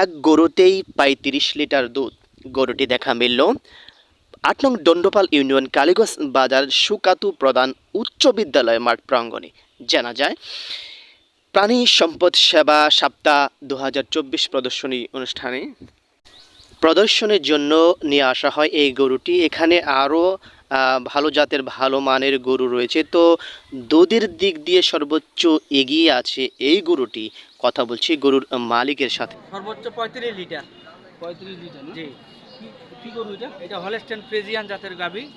এক গরুতেই পঁয়ত্রিশ লিটার দুধ। গরুটি দেখা মিলল আট নং দণ্ডপাল ইউনিয়ন কালীগঞ্জ বাজার সুকাতু প্রধান উচ্চ বিদ্যালয় মাঠ প্রাঙ্গণে। জানা যায়, প্রাণী সম্পদ সেবা সপ্তাহ দু হাজার চব্বিশ প্রদর্শনী অনুষ্ঠানে প্রদর্শনের জন্য নিয়ে আসা হয় এই গরুটি। এখানে আরও ভালো জাতের ভালো মানের গরু রয়েছে। তো দুধের দিক দিয়ে সর্বোচ্চ এগিয়ে আছে এই গরুটি। কথা বলছি গরুর মালিকের সাথে। সর্বোচ্চ পঁয়ত্রিশ লিটার। পঁয়ত্রিশ লিটার জি। কি- করব এটা? এটা হলেস্টেন ফ্রেজিয়ান জাতের গাভি।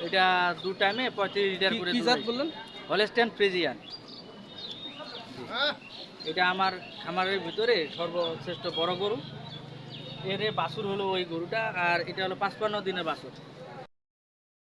এটা দু টাইমে পঁয়ত্রিশ লিটার করে কি জাত বললেন? Holstein Friesian. এটা আমার খামারের ভিতরে সর্বশ্রেষ্ঠ বড় গরু। এর এ বাছুর হলো ওই গরুটা আর এটা হলো পাঁচপান্ন দিনের বাছুর।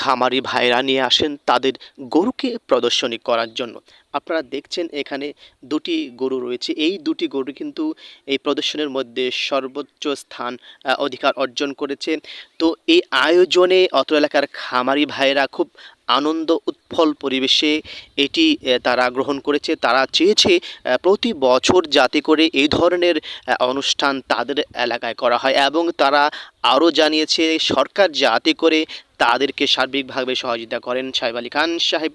খামারি ভাইরা নিয়ে আসেন তাদের গরুকে প্রদর্শনী করার জন্য। আপনারা দেখছেন এখানে দুটি গরু রয়েছে। এই দুটি গরু কিন্তু এই প্রদর্শনের মধ্যে সর্বোচ্চ স্থান অধিকার অর্জন করেছে। তো এই আয়োজনে অত এলাকার খামারি ভাইরা খুব আনন্দ উৎফল পরিবেশে এটি তারা গ্রহণ করেছে। তারা চেয়েছে প্রতি বছর যাতে করে এই ধরনের অনুষ্ঠান তাদের এলাকায় করা হয় এবং তারা আরও জানিয়েছে, সরকার যাতে করে তাদেরকে সার্বিকভাবে সহযোগিতা করেন। সাহেব আলী খান সাহেব।